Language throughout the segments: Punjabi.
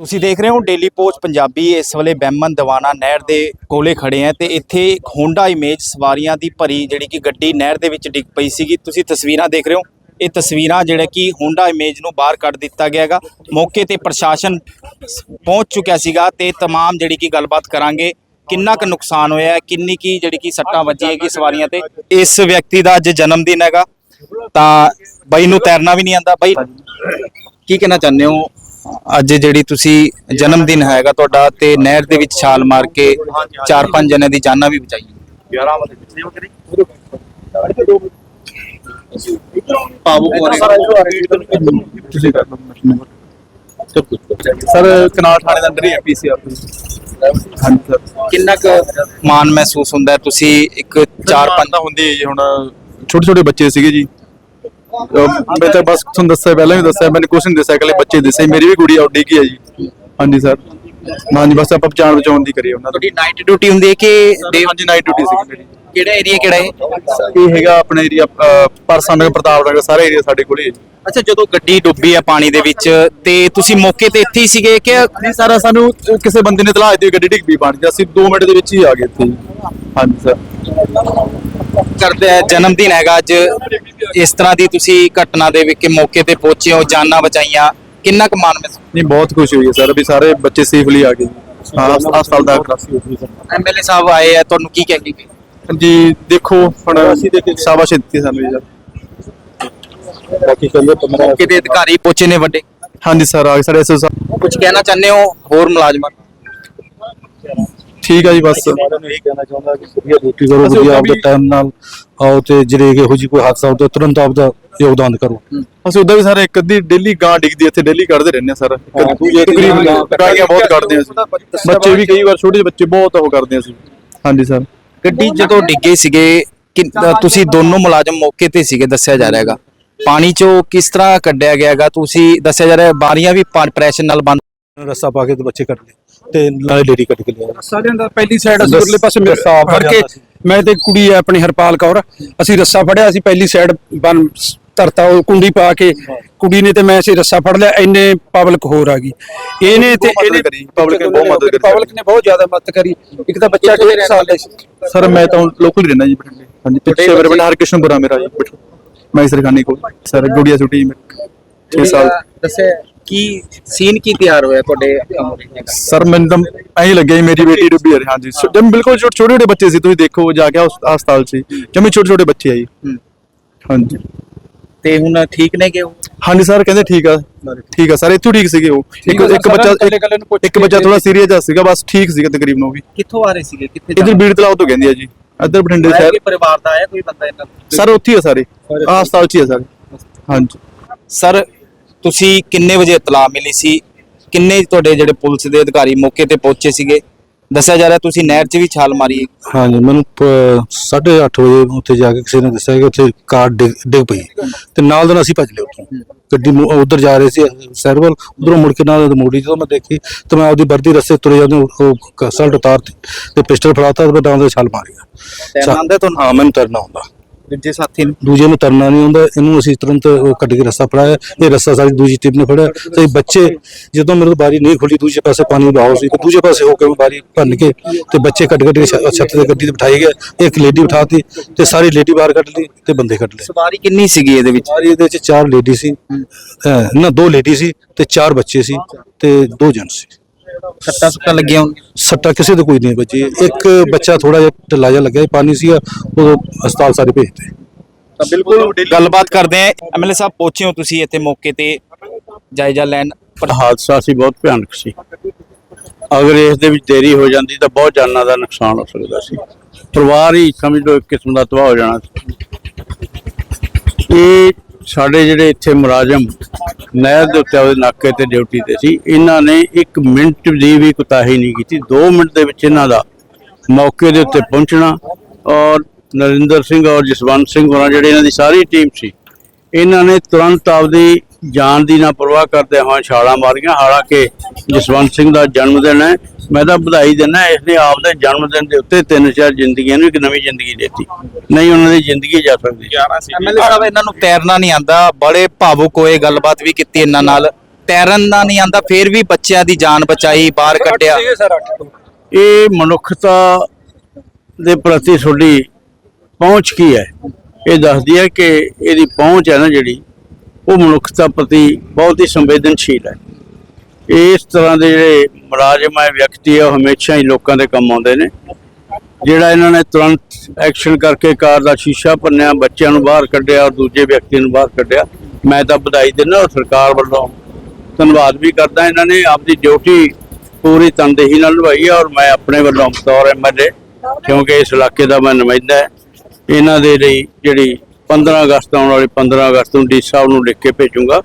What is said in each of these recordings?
ਤੁਸੀਂ ਦੇਖ ਰਹੇ ਹੋ ਡੇਲੀ ਪੋਸਟ ਪੰਜਾਬੀ ਇਸ ਵੇਲੇ ਬੈਮਨ ਦਵਾਨਾ ਨਹਿਰ ਦੇ ਕੋਲੇ ਖੜੇ ਆ ਤੇ ਇੱਥੇ ਇੱਕ ਹੋਂਡਾ ਇਮੇਜ ਸਵਾਰੀਆਂ ਦੀ ਭਰੀ ਜਿਹੜੀ ਕਿ ਗੱਡੀ ਨਹਿਰ ਦੇ ਵਿੱਚ ਡਿੱਗ ਪਈ ਸੀਗੀ ਤੁਸੀਂ ਤਸਵੀਰਾਂ ਦੇਖ ਰਹੇ ਹੋ ਇਹ ਤਸਵੀਰਾਂ ਜਿਹੜਾ ਕਿ ਹੋਂਡਾ ਇਮੇਜ ਨੂੰ ਬਾਹਰ ਕੱਢ ਦਿੱਤਾ ਗਿਆ ਹੈਗਾ ਮੌਕੇ ਤੇ ਪ੍ਰਸ਼ਾਸਨ ਸ- ਪਹੁੰਚ ਚੁੱਕਿਆ ਸੀਗਾ ਤੇ तमाम ਜਿਹੜੀ ਕਿ ਗੱਲਬਾਤ ਕਰਾਂਗੇ ਕਿੰਨਾ ਕੁ ਨੁਕਸਾਨ ਹੋਇਆ ਹੈ ਕਿੰਨੀ ਕੀ ਜਿਹੜੀ ਕਿ ਸੱਟਾਂ ਵੱਜੀਆਂ ਹੈਗੀ ਸਵਾਰੀਆਂ ਤੇ ਇਸ ਵਿਅਕਤੀ ਦਾ ਅੱਜ ਜਨਮ ਦਿਨ ਹੈਗਾ ਤਾਂ ਬਾਈ ਨੂੰ ਤੈਰਨਾ ਵੀ ਨਹੀਂ ਆਂਦਾ ਬਾਈ ਕੀ ਕਹਿਣਾ ਚਾਹੁੰਦੇ ਹੋ ਅੱਜ ਜਿਹੜੀ ਤੁਸੀਂ ਜਨਮ ਦਿਨ ਹੈਗਾ ਤੁਹਾਡਾ ਤੇ ਨਹਿਰ ਦੇ ਵਿੱਚ ਛਾਲ ਮਾਰ ਕੇ ਚਾਰ ਪੰਜ ਜਣਿਆਂ ਦੀ ਜਾਨਾਂ ਵੀ ਬਚਾਈ। ਪਾਵੋ ਤੁਸੀਂ ਕਰ ਲਓ। ਸਰ ਕਨਾਲ ਥਾਣੇ ਦਾ ਅੰਦਰ ਹੀ ਹਾਂਜੀ ਸਰ। ਕਿੰਨਾ ਕੁ ਮਾਣ ਮਹਿਸੂਸ ਹੁੰਦਾ ਹੈ? ਤੁਸੀਂ ਇੱਕ ਚਾਰ ਪੰਜ ਤਾਂ ਹੁੰਦੀ ਹੈ ਜੀ ਹੁਣ। ਛੋਟੇ ਛੋਟੇ ਬੱਚੇ ਸੀਗੇ ਜੀ। ਮੈਂ ਤਾਂ ਬਸ ਤੁਹਾਨੂੰ ਦੱਸਿਆ ਪਹਿਲਾਂ ਵੀ ਦੱਸਿਆ ਮੈਨੂੰ ਕੁਛ ਨਹੀਂ ਦੱਸਿਆ ਇਕੱਲੇ ਬੱਚੇ ਦੱਸੇ ਮੇਰੀ ਵੀ ਕੁੜੀ ਆਉਡੀ ਕੀ ਹੈ ਜੀ। ਹਾਂਜੀ ਸਰ। ਹਾਂਜੀ ਬਸ ਆਪਾਂ ਪਛਾਣ ਬਚਾਉਣ ਦੀ ਕਰੀਏ ਉਹਨਾਂ ਤੁਹਾਡੀ ਨਾਈਟ ਡਿਊਟੀ ਹੁੰਦੀ ਹੈ ਕਿ ਦੀ ਹਾਂਜੀ ਨਾਈਟ ਡਿਊਟੀ ਸੀਗੀ ਮੇਰੀ। ਕਿਹੜਾ ਏਰੀਆ ਕਿਹੜਾ ਹੈ ਇਹ ਹੈਗਾ ਆਪਣਾ ਏਰੀਆ ਪਰਸਨ ਪ੍ਰਤਾਪ ਨਗਰ ਸਾਰਾ ਏਰੀਆ ਸਾਡੇ ਕੋਲ। ਹੀ ਹੈ ਜੀ ਅੱਛਾ ਜਦੋਂ ਗੱਡੀ ਡੁੱਬੀ ਆ ਪਾਣੀ ਦੇ ਵਿੱਚ ਤੇ ਤੁਸੀਂ ਮੌਕੇ ਤੇ ਇੱਥੇ ਹੀ ਸੀਗੇ ਕਿ ਨਹੀਂ ਸਾਰਾ ਸਾਨੂੰ ਕਿਸੇ ਬੰਦੇ ਨੇ ਤਲਾਹ ਦਿੱਤੀ ਗੱਡੀ ਡਿੱਗ ਪਈ ਪਾਣੀ 'ਚ। ਅਸੀਂ 2 ਮਿੰਟ ਦੇ ਵਿੱਚ ਹੀ ਆ ਗਏ ਇੱਥੇ ਜੀ। ਹਾਂਜੀ ਸਰ। ਕਰਦੇ ਆ ਜਨਮ ਦਿਨ ਹੈਗਾ ਅੱਜ। ਇਸ ਤਰ੍ਹਾਂ ਦੀ ਤੁਸੀਂ ਘਟਨਾ ਦੇ ਵਿੱਚ ਮੌਕੇ ਤੇ ਪਹੁੰਚੇ ਹੋ ਜਾਨਾਂ ਬਚਾਈਆਂ। ਕਿੰਨਾ ਕੁ ਮਾਣ ਮਹਿਸੂਸ ਨਹੀਂ ਬਹੁਤ ਖੁਸ਼ੀ ਹੋਈ ਹੈ ਸਰ। ਵੀ ਸਾਰੇ ਬੱਚੇ ਸੇਫਲੀ ਆ ਗਏ। ਜੀ ਹਾਂ ਹਸਪਤਾਲ ਦਾ ਕਰਾਸੀ ਹੋ ਗਈ ਸਰ ਐਮਐਲਏ ਸਾਹਿਬ ਆਏ ਆ ਤੁਹਾਨੂੰ ਕੀ ਕਹਿ ਕੇ ਗਏ ਜੀ ਦੇਖੋ ਹੁਣ ਸ਼ਾਬਾਸ਼ ਦਿੱਤੀ ਸਾਨੂੰ ਜੀ। ਸਰ ਬਾਕੀ ਕਹਿੰਦੇ 15 ਮੌਕੇ ਦੇ ਅਧਿਕਾਰੀ ਪਹੁੰਚੇ ਨੇ ਵੱਡੇ। ਹਾਂਜੀ ਸਰ ਆ ਗਏ ਸਾਡੇ ਐਸਓ ਸਾਹਿਬ। ਕੁਝ ਕਹਿਣਾ ਚਾਹੁੰਦੇ ਹੋ? ਹੋਰ ਮੁਲਾਜ਼ਮਾਂ ਨੂੰ? ਠੀਕ ਆ ਜੀ ਬਸ। ਨੂੰ ਇਹ ਕਹਿਣਾ ਚਾਹੁੰਦਾ ਕਿ ਵਧੀਆ ਡਿਊਟੀ ਕਰੋ ਵਧੀਆ ਆਪਦਾ ਟਾਈਮ ਨਾਲ ਆਓ ਤੇ ਜਿਹੜੇ ਕਿ ਇਹੋ ਜਿਹੀ ਕੋਈ ਹਾਦਸਾ ਹੁੰਦਾ ਤੁਰੰਤ ਆਪਦਾ ਯੋਗਦਾਨ ਕਰੋ। ਅਸੀਂ ਉਦਾਂ ਵੀ ਸਾਰੇ ਇੱਕ ਅੱਧੀ ਡੇਲੀ ਗਾਂ ਡਿੱਗਦੀ ਇੱਥੇ ਡੇਲੀ ਕੱਢਦੇ ਰਹਿੰਦੇ ਆ ਸਰ। ਤਕਰੀਬਨ ਗਾਂਆਂ ਬਹੁਤ ਕੱਢਦੇ ਆ ਅਸੀਂ। ਬੱਚੇ ਵੀ ਕਈ ਵਾਰ ਛੋਟੇ ਜਿਹੇ ਬੱਚੇ ਬਹੁਤ ਉਹ ਕਰਦੇ ਆ ਅਸੀਂ। ਹਾਂਜੀ ਸਰ। ਗੱਡੀ ਜਦੋਂ ਡਿੱਗੇ ਸੀਗੇ ਕਿ- ਤੁਸੀਂ ਦੋਨੋਂ ਮੁਲਾਜ਼ਮ ਮੌਕੇ ਤੇ ਸੀਗੇ ਦੱਸਿਆ ਜਾ ਰਿਹਾ ਹੈਗਾ। ਪਾਣੀ ਚੋਂ ਕਿਸ ਤਰ੍ਹਾਂ ਕੱਢਿਆ ਗਿਆ ਹੈਗਾ? ਤੁਸੀਂ ਦੱਸਿਆ ਜਾ ਰਿਹਾ ਬਾਰੀਆਂ ਵੀ ਪ੍ਰੈਸ਼ਰ ਨਾਲ ਬੰਦ ਰਸਤਾ ਪਾ ਕੇ ਤੇ ਬੱਚੇ ਕੱਢ ਲਏ ਤੇ ਨਾਲੇ ਲੇਡੀ ਕੱਢ ਕੇ ਲਿਆ ਸਾਰਿਆਂ ਦਾ ਪਹਿਲੀ ਸਾਈਡ ਅਸੀਂ ਰੱਸ- ਉਰਲੇ ਪਾਸੇ ਮੇਰੇ ਰੱਸਾ ਫੜ ਕੇ। ਮੈਂ ਤੇ ਕੁੜੀ ਹੈ ਆਪਣੀ ਹਰਪਾਲ ਕੌਰ ਅਸੀਂ ਰੱਸਾ ਫੜਿਆ ਅਸੀਂ ਪਹਿਲੀ ਸਾਈਡ ਬਨ ਧਰਤਾ ਉਹ ਕੁੰਡੀ ਪਾ ਕੇ ਕੁੜੀ ਨੇ ਤੇ ਮੈਂ ਅਸੀਂ ਰੱਸਾ ਫੜ ਲਿਆ ਇੰਨੇ ਪਬਲਿਕ ਹੋਰ ਆ ਗਈ। ਇਹਨੇ ਤੇ ਕਰੀ, public ਨੇ ਬਹੁਤ ਮਦਦ ਕਰੀ। ਪਬਲਿਕ ਨੇ ਬਹੁਤ ਜ਼ਿਆਦਾ ਮਦਦ ਕਰੀ। ਇੱਕ ਤਾਂ ਬੱਚਾ ਕਿਹੜੇ ਸਾਲ ਦਾ ਸੀ? ਸਰ ਮੈਂ ਤਾਂ ਲੋਕਲ ਹੀ ਰਹਿਣਾ ਜੀ ਬਠਿੰਡੇ। ਹਾਂਜੀ ਪਿੱਛੇ ਮੇਰੇ ਪਿੰਡ ਹਰਕਿਸ਼ਨਪੁਰਾ ਮੇਰਾ ਜੀ ਮੈਂ ਸਰਖਾਨੀ ਕੋਲ ਸਰ ਗੁੜੀਆ ਛੁੱਟੀ ਮੇਰੇ 6 ਸਾਲ। ਦੱਸਿਆ ਕੀ ਸੀਨ ਕੀ ਤਿਆਰ ਹੋਇਆ ਤੁਹਾਡੇ ਸਰ ਮੈਨੂੰ ਤਾਂ ਐਂ ਲੱਗਿਆ ਮੇਰੀ ਬੇਟੀ ਡੁੱਬੀ ਹੈ ਹਾਂਜੀ। ਜਦ ਬਿਲਕੁਲ ਛੋਟੇ ਛੋਟੇ ਬੱਚੇ ਸੀ ਤੁਸੀਂ ਦੇਖੋ ਜਾ ਕੇ ਹਸਪਤਾਲ 'ਚ। ਜਮੇ ਛੋਟੇ ਛੋਟੇ ਬੱਚੇ ਆ ਜੀ। ਹਾਂਜੀ। ਤੇ ਹੁਣ ਠੀਕ ਨੇ ਕਿ ਉਹ? ਹਾਂਜੀ ਸਰ ਕਹਿੰਦੇ ਠੀਕ ਆ। ਠੀਕ ਆ ਸਰ ਇੱਥੋਂ ਠੀਕ ਸੀਗੇ ਉਹ। ਇੱਕ ਆ, ਇੱਕ ਬੱਚਾ ਇੱਕ ਬੱਚਾ ਥੋੜਾ ਸੀਰੀਅਸ ਸੀਗਾ ਬਸ ਠੀਕ ਸੀਗਾ ਤਕਰੀਬਨ ਉਹ ਵੀ। ਕਿੱਥੋਂ ਆ ਰਹੇ ਸੀਗੇ? ਕਿੱਥੇ ਇਧਰ ਬੀੜ ਤਲਾਬ ਤੋਂ ਕਹਿੰਦੀ ਆ ਜੀ। ਇੱਧਰ ਬਠਿੰਡੇ ਸ਼ਹਿਰ ਪਰਿਵਾਰ ਦਾ ਆਇਆ ਕੋਈ ਬੰਦਾ ਇਹਨਾਂ? ਸਰ ਉੱਥੇ ਆ ਸਾਰੇ ਆਹ ਹਸਪਤਾਲ 'ਚ ਹੀ ਆ ਸਾਰੇ। ਹਾਂਜੀ। ਸਰ ਤੁਸੀਂ ਕਿੰਨੇ ਵਜੇ ਇਤਲਾਹ ਮਿਲੀ ਸੀ? ਕਿੰਨੇ ਤੁਹਾਡੇ ਜਿਹੜੇ ਪੁਲਿਸ ਦੇ ਅਧਿਕਾਰੀ ਮੌਕੇ ਤੇ ਪਹੁੰਚੇ ਸੀਗੇ? ਦੱਸਿਆ ਜਾ ਰਿਹਾ ਤੁਸੀਂ ਨਹਿਰ 'ਚ ਵੀ ਛਾਲ ਮਾਰੀ ਹਾਂਜੀ ਮੈਨੂੰ 8:30 ਵਜੇ ਉੱਥੇ ਜਾ ਕੇ ਕਿਸੇ ਨੇ ਦੱਸਿਆ ਕਿ ਉੱਥੇ ਕਾਰ ਡਿੱਗ ਡਿੱਗ ਪਈ ਤੇ ਨਾਲ ਦੇ ਨਾਲ ਅਸੀਂ ਭੱਜ ਲਏ ਉੱਥੋਂ। ਗੱਡੀ ਉਧਰ ਜਾ ਰਹੇ ਸੀ ਸਰਵਲ ਉਧਰੋਂ ਮੁੜ ਕੇ ਨਾਲ ਮੋੜੀ ਜਦੋਂ ਮੈਂ ਦੇਖੀ ਤਾਂ ਮੈਂ ਆਪਦੀ ਵਰਦੀ ਰਸਤੇ ਤੁਰੇ ਜਾਂਦੇ ਉਹ ਸਲਟ ਉਤਾਰਤੀ ਤੇ ਪਿਸਟਲ ਫੜਾਤਾ ਤੇ ਡਾਂ ਦੇ ਛਾਲ ਮਾਰੀ। ਤੈਰਨਾ ਆਉਂਦਾ ਤੁਹਾਨੂੰ? ਹਾਂ ਮੈਨੂੰ ਤਰਨਾ ਹੁੰਦਾ ਦੂਜੇ ਸਾਥੀ ਨੂੰ। ਦੂਜੇ ਨੂੰ ਤਰਨਾ ਨਹੀਂ ਆਉਂਦਾ ਇਹਨੂੰ ਅਸੀਂ ਤੁਰੰਤ ਉਹ ਕੱਢ ਕੇ ਰਸਤਾ ਫੜਾਇਆ। ਇਹ ਰਸਤਾ ਸਾਡੀ ਦੂਜੀ ਟੀਮ ਨੇ ਫੜਿਆ। ਤੇ ਬੱਚੇ ਜਦੋਂ ਮੇਰੇ ਤੋਂ ਬਾਰੀ ਨਹੀਂ ਖੁੱਲੀ ਦੂਜੇ ਪਾਸੇ ਪਾਣੀ ਬਹਾਓ ਸੀ ਤੇ ਦੂਜੇ ਪਾਸੇ ਹੋ ਕੇ ਬਾਰੀ ਭੰਨ ਕੇ ਤੇ ਬੱਚੇ ਕੱਢ ਕੱਢ ਕੇ ਛ- ਛੱਤ ਤੇ ਗੱਡੀ ਤੇ ਬਿਠਾਈ ਗਏ। ਇੱਕ ਲੇਡੀ ਬਿਠਾਤੀ ਤੇ ਸਾਰੀ ਲੇਡੀ ਬਾਹਰ ਕੱਢ ਲਈ ਤੇ ਬੰਦੇ ਕੱਢ ਲਏ। ਸਵਾਰੀ ਕਿੰਨੀ ਸੀਗੀ ਇਹਦੇ ਵਿੱਚ? ਸਾਰੀ ਇਹਦੇ ਵਿੱਚ ਚਾਰ ਲੇਡੀ ਸੀ। ਅਹ ਨਾ ਦੋ ਲੇਡੀ ਸੀ ਤੇ ਚਾਰ ਬੱਚੇ ਸੀ ਤੇ ਦੋ ਜਣ ਸੀ। ਸੱਟਾਂ ਸੁੱਟਾਂ ਲੱਗੀਆਂ ਹੋਣਗੀਆਂ ਸੱਟਾ ਕਿਸੇ ਦੇ ਕੋਈ ਨਹੀਂ ਬੱਚੀ। ਇੱਕ ਬੱਚਾ ਥੋੜਾ ਜਿਹਾ ਢਿੱਲਾ ਜਿਹਾ ਲੱਗਿਆ ਸੀ, ਪਾਣੀ ਸੀਗਾ ਉਹ ਹਸਪਤਾਲ ਸਾਰੇ ਭੇਜਤੇ। ਤਾਂ ਬਿਲਕੁਲ ਗੱਲਬਾਤ ਕਰਦੇ ਆਂ ਐਮਐਲਏ ਸਾਹਿਬ ਪਹੁੰਚੇ ਹੋ ਤੁਸੀਂ ਇੱਥੇ ਮੌਕੇ ਤੇ ਜਾਇਜ਼ਾ ਲੈਣ। ਪਰ ਹਾਦਸਾ ਸੀ ਬਹੁਤ ਭਿਆਨਕ ਸੀ। ਅਗਰ ਇਸ ਦੇ ਵਿੱਚ ਦੇਰੀ ਹੋ ਜਾਂਦੀ ਤਾਂ ਬਹੁਤ ਜਾਨਾਂ ਦਾ ਨੁਕਸਾਨ ਹੋ ਸਕਦਾ ਸੀ। ਪਰਿਵਾਰ ਹੀ ਸਮਝ ਲਓ ਇੱਕ ਕਿਸਮ ਦਾ ਤਬਾਹ ਹੋ ਜਾਣਾ ਸੀ। ਇਹ ਸਾਡੇ ਜਿਹੜੇ ਇੱਥੇ ਮੁਲਾਜ਼ਮ ਨਹਿਰ ਦੇ ਉੱਤੇ ਉਹਦੇ ਨਾਕੇ ਤੇ ਡਿਊਟੀ ਤੇ ਸੀ। ਇਹਨਾਂ ਨੇ 1 ਮਿੰਟ ਦੀ ਵੀ ਕੁਤਾਹੀ ਨਹੀਂ ਕੀਤੀ। 2 ਮਿੰਟ ਦੇ ਵਿੱਚ ਇਹਨਾਂ ਦਾ ਮੌਕੇ ਦੇ ਉੱਤੇ ਪਹੁੰਚਣਾ ਔਰ ਨਰਿੰਦਰ ਸਿੰਘ ਔਰ ਜਸਵੰਤ ਸਿੰਘ ਹੋਰਾਂ, ਜਿਹੜੇ ਇਹਨਾਂ ਦੀ ਸਾਰੀ ਟੀਮ ਸੀ, ਇਹਨਾਂ ਨੇ ਤੁਰੰਤ ਆਪਦੀ ਜਾਨ ਦੀ ਨਾ ਪਰਵਾਹ ਕਰਦੇ ਹੋਏ ਛਾਲਾਂ ਮਾਰੀਆਂ ਹਾਲਾਂਕਿ ਜਸਵੰਤ ਸਿੰਘ ਦਾ ਜਨਮ ਦਿਨ ਹੈ। ਮੈਂ ਤਾਂ ਵਧਾਈ ਦਿੰਦਾ ਇਸ ਨੇ ਆਪਦੇ ਜਨਮ ਦਿਨ ਦੇ ਉੱਤੇ ਤਿੰਨ ਚਾਰ ਜ਼ਿੰਦਗੀਆਂ ਨੂੰ ਇੱਕ ਨਵੀਂ ਜ਼ਿੰਦਗੀ ਦਿੱਤੀ। ਨਹੀਂ ਉਹਨਾਂ ਦੀ ਜ਼ਿੰਦਗੀ ਜਾ ਸਕਦੀ। ਐਮਐਲਏ ਸਾਹਿਬ ਇਹਨਾਂ ਨੂੰ ਤੈਰਨਾ ਨਹੀਂ ਆਂਦਾ। ਬੜੇ ਭਾਵੁਕ ਹੋਏ ਗੱਲਬਾਤ ਵੀ ਕੀਤੀ ਇਹਨਾਂ ਨਾਲ। ਤੈਰਨ ਦਾ ਨਹੀਂ ਆਂਦਾ ਫੇਰ ਵੀ ਬੱਚਿਆਂ ਦੀ ਜਾਨ ਬਚਾਈ ਬਾਹਰ ਕੱਢਿਆ। ਇਹ ਮਨੁੱਖਤਾ ਦੇ ਪ੍ਰਤੀ ਤੁਹਾਡੀ ਪਹੁੰਚ ਕੀ ਹੈ? ਇਹ ਦੱਸਦੀ ਹੈ ਕਿ ਇਹਦੀ ਪਹੁੰਚ ਹੈ ਨਾ ਜਿਹੜੀ ਉਹ ਮਨੁੱਖਤਾ ਪ੍ਰਤੀ ਬਹੁਤ ਹੀ ਸੰਵੇਦਨਸ਼ੀਲ ਹੈ। ਇਸ ਤਰ੍ਹਾਂ ਦੇ ਜਿਹੜੇ ਮੁਲਾਜ਼ਮ ਹੈ ਵਿਅਕਤੀ ਹੈ ਉਹ ਹਮੇਸ਼ਾ ਹੀ ਲੋਕਾਂ ਦੇ ਕੰਮ ਆਉਂਦੇ ਨੇ। ਜਿਹੜਾ ਇਹਨਾਂ ਨੇ ਤੁਰੰਤ ਐਕਸ਼ਨ ਕਰਕੇ ਕਾਰ ਦਾ ਸ਼ੀਸ਼ਾ ਭੰਨਿਆ, ਬੱਚਿਆਂ ਨੂੰ ਬਾਹਰ ਕੱਢਿਆ ਔਰ ਦੂਜੇ ਵਿਅਕਤੀ ਨੂੰ ਬਾਹਰ ਕੱਢਿਆ, ਮੈਂ ਤਾਂ ਵਧਾਈ ਦਿੰਦਾ ਔਰ ਸਰਕਾਰ ਵੱਲੋਂ ਧੰਨਵਾਦ ਵੀ ਕਰਦਾ ਇਹਨਾਂ ਨੇ। ਆਪਦੀ ਡਿਊਟੀ ਪੂਰੀ ਤਨਦੇਹੀ ਨਾਲ ਨਿਭਾਈ ਹੈ ਔਰ ਮੈਂ ਆਪਣੇ ਵੱਲੋਂ ਬਤੌਰ ਐਮਐਲਏ ਕਿਉਂਕਿ ਇਸ ਇਲਾਕੇ ਦਾ ਮੈਂ ਨੁਮਾਇੰਦਾ ਇਹਨਾਂ ਦੇ ਲਈ ਜਿਹੜੀ 15 ਅਗਸਤ ਆਉਣ ਵਾਲੀ 15 ਅਗਸਤ ਨੂੰ ਡੀ ਸਾਹਿਬ ਨੂੰ ਲਿਖ ਕੇ ਭੇਜੂੰਗਾ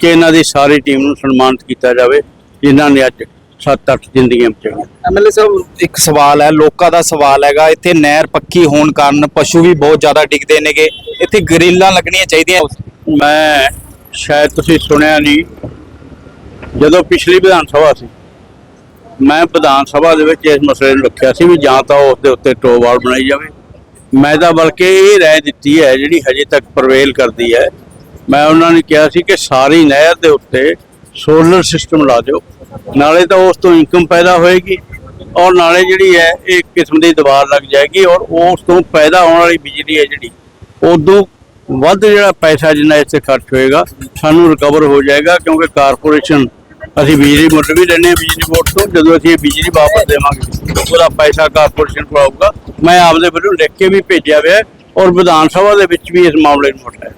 ਕਿ ਇਹਨਾਂ ਦੀ ਸਾਰੀ ਟੀਮ ਨੂੰ ਸਨਮਾਨਿਤ ਕੀਤਾ ਜਾਵੇ ਜਿਨ੍ਹਾਂ ਨੇ ਅੱਜ 7-8 ਜ਼ਿੰਦਗੀਆਂ ਬਚਾਈਆਂ ਐਮਐਲਏ ਸਾਹਿਬ ਇੱਕ ਸਵਾਲ ਹੈ ਲੋਕਾਂ ਦਾ ਸਵਾਲ ਹੈਗਾ ਇੱਥੇ ਨਹਿਰ ਪੱਕੀ ਹੋਣ ਕਾਰਨ ਪਸ਼ੂ ਵੀ ਬਹੁਤ ਜ਼ਿਆਦਾ ਡਿੱਗਦੇ ਨੇਗੇ ਇੱਥੇ ਗਰਿੱਲਾਂ ਲੱਗਣੀਆਂ ਚਾਹੀਦੀਆਂ। ਮੈਂ ਸ਼ਾਇਦ ਤੁਸੀਂ ਸੁਣਿਆ ਨਹੀਂ ਜਦੋਂ ਪਿਛਲੀ ਵਿਧਾਨ ਸਭਾ ਸੀ ਮੈਂ ਵਿਧਾਨ ਸਭਾ ਦੇ ਵਿੱਚ ਇਸ ਮਸਲੇ ਨੂੰ ਰੱਖਿਆ ਸੀ ਵੀ ਜਾਂ ਤਾਂ ਉਸ ਦੇ ਉੱਤੇ ਟੋਵਾਲ ਬਣਾਈ ਜਾਵੇ ਮੈਂ ਤਾਂ ਬਲਕਿ ਇਹ ਰਾਏ ਦਿੱਤੀ ਹੈ ਜਿਹੜੀ ਹਜੇ ਤੱਕ ਪ੍ਰਵੇਲ ਕਰਦੀ ਹੈ। ਮੈਂ ਉਹਨਾਂ ਨੇ ਕਿਹਾ ਸੀ ਕਿ ਸਾਰੀ ਨਹਿਰ ਦੇ ਉੱਤੇ ਸੋਲਰ ਸਿਸਟਮ ਲਾ ਦਿਓ। ਨਾਲੇ ਤਾਂ ਉਸ ਤੋਂ ਇਨਕਮ ਪੈਦਾ ਹੋਏਗੀ ਔਰ ਨਾਲੇ ਜਿਹੜੀ ਹੈ, ਇਹ ਇੱਕ ਕਿਸਮ ਦੀ ਦੀਵਾਰ ਲੱਗ ਜਾਏਗੀ ਔਰ ਉਸ ਤੋਂ ਪੈਦਾ ਹੋਣ ਵਾਲੀ ਬਿਜਲੀ ਹੈ ਜਿਹੜੀ, ਉਦੋਂ ਵੱਧ ਜਿਹੜਾ ਪੈਸਾ ਜਿੰਨਾ ਇੱਥੇ ਖਰਚ ਹੋਏਗਾ, ਸਾਨੂੰ ਰਿਕਵਰ ਹੋ ਜਾਏਗਾ ਕਿਉਂਕਿ ਕਾਰਪੋਰੇਸ਼ਨ ਅਸੀਂ ਬਿਜਲੀ ਮੁੱਲ ਵੀ ਲੈਂਦੇ ਹਾਂ ਬਿਜਲੀ ਬੋਰਡ ਤੋਂ। ਜਦੋਂ ਅਸੀਂ ਇਹ ਬਿਜਲੀ ਵਾਪਸ ਦੇਵਾਂਗੇ, ਉਹਦਾ ਪੈਸਾ ਕਾਰਪੋਰੇਸ਼ਨ ਕੋਲ ਆਊਗਾ। ਮੈਂ ਆਪਦੇ ਵੱਲੋਂ ਲਿਖ ਕੇ ਵੀ ਭੇਜਿਆ ਹੋਇਆ ਔਰ ਵਿਧਾਨ ਸਭਾ ਦੇ ਵਿੱਚ ਵੀ ਇਸ ਮਾਮਲੇ ਨੂੰ ਉਠਾਇਆ